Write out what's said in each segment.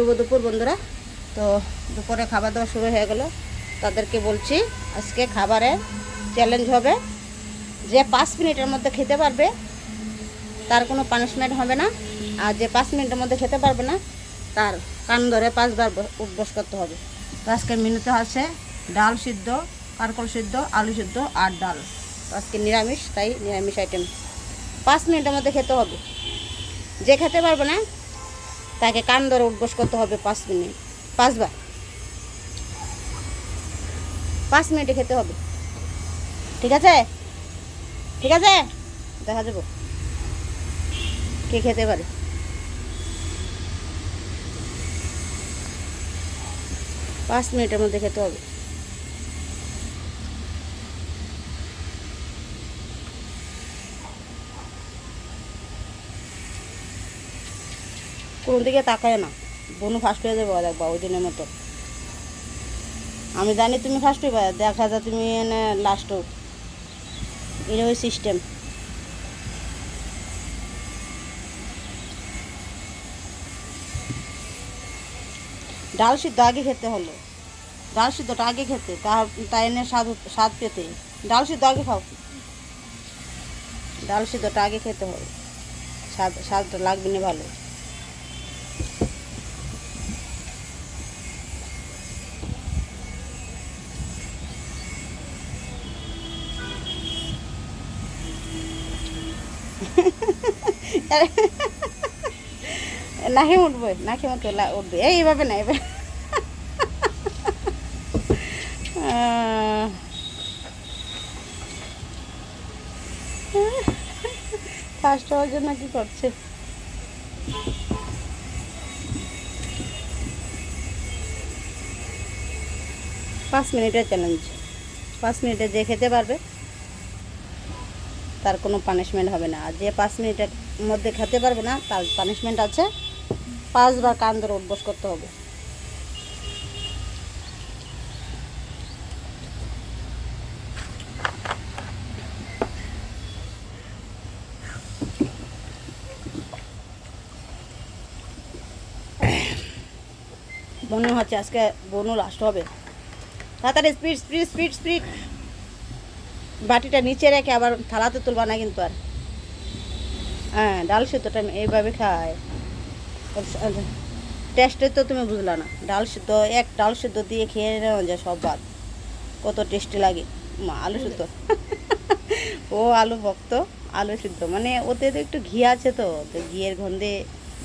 শুভ দুপুর বন্ধুরা। তো দুপুরে খাবার দাওয়া শুরু হয়ে গেল। তাদেরকে বলছি, আজকে খাবারে চ্যালেঞ্জ হবে। যে পাঁচ মিনিটের মধ্যে খেতে পারবে, তার কোনো পানিশমেন্ট হবে না। আর যে পাঁচ মিনিটের মধ্যে খেতে পারবে না, তার কান ধরে পাঁচবার উপবাস করতে হবে। তো আজকে মেনুতে আছে ডাল সিদ্ধ কারকল সিদ্ধ, আলু সিদ্ধ আর ডাল। আজকে নিরামিষ, তাই নিরামিষ আইটেম পাঁচ মিনিটের মধ্যে খেতে হবে। যে খেতে পারবে না তাকে কান ধরে উঠবস করতে হবে পাঁচ মিনিট। পাঁচবার। পাঁচ মিনিটে খেতে হবে। ঠিক আছে? ঠিক আছে? দেখা যাব। কে খেতে পারে? পাঁচ মিনিটের মধ্যে খেতে হবে। কোনো দিকে তাকায় না। বনু ফার্স্ট হয়ে যাবে, দেখবা ওই দিনের মতো। আমি জানি তুমি ফার্স্ট হইবা, দেখা যায় তুমি এনে লাস্ট এটা ওই সিস্টেম ডাল সিদ্ধ আগে খেতে হলো। ডাল সিদ্ধটা আগে খেতে তা এনে স্বাদ স্বাদ পেতে। ডাল সিদ্ধ আগে খাও। ডাল সিদ্ধটা আগে খেতে হবে। স্বাদ, স্বাদটা লাগবে না ভালো। নাকি উঠবে নাকি লা- উঠবে। এই, এইভাবে না আহ। ফার্স্ট হওয়ার জন্য কি করছে? পাঁচ মিনিটের চ্যালেঞ্জ পাঁচ মিনিটে যে খেতে পারবে তার কোনো পানিশমেন্ট হবে না। আর যে পাঁচ মিনিটের মধ্যে খেতে পারবে না, তার পানিশমেন্ট আছে। পাঁচবার কান ধরে উঠবস করতে হবে। মনে হচ্ছে আজকে বনু লাস্ট হবে। তাড়াতাড়ি স্পিড স্পিড স্পিড স্পিড বাটিটা নিচে রেখে আবার থালাতে তুলবা না কিন্তু আর। হ্যাঁ ডাল সিদ্ধটা এইভাবে খাই। টেস্টে তো তুমি বুঝলা না। ডাল সিদ্ধ, এক ডাল সিদ্ধ দিয়ে খেয়ে নেওয়া যায় সব ভাত। কত টেস্টি লাগে। মা, আলু সিদ্ধ। ও আলু ভক্ত, আলু সিদ্ধ। মানে ওতে তো একটু ঘি আছে তো তো ঘিয়ের গন্ধে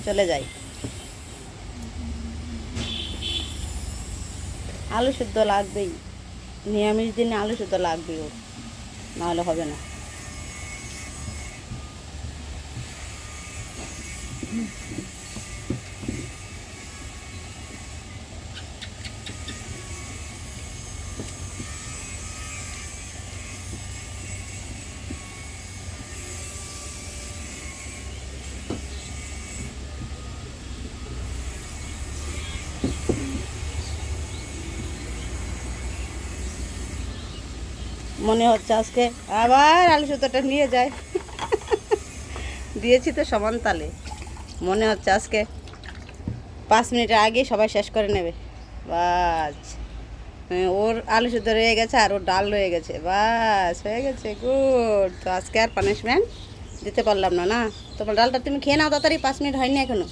চলে যায়। আলু সিদ্ধ লাগবেই। নিরামিষ দিনে আলু সিদ্ধ লাগবেই ওর। নাহলে হবে না। মনে হচ্ছে আজকে আবার আলু সুতোটা নিয়ে যায়। দিয়েছি তো সমান তালে। মনে হচ্ছে আজকে পাঁচ মিনিটের আগে সবাই শেষ করে নেবে। বাস। ওর আলু সুতো রয়ে গেছে আর ওর ডাল রয়ে গেছে। বাস, হয়ে গেছে, গুড। তো আজকে আর পানিশমেন্ট দিতে পারলাম না না? তোমার ডালটা তুমি খেয়ে নাও তাড়াতাড়ি, পাঁচ মিনিট হয়নি এখনও।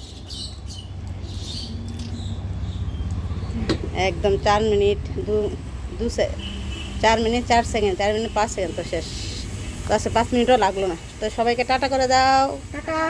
একদম চার মিনিট, দু দু চার মিনিট, চার সেকেন্ড, চার মিনিট, পাঁচ সেকেন্ড তো শেষ। তো পাঁচ মিনিটও লাগল না। তো সবাইকে টাটা করে দাও। টাটা।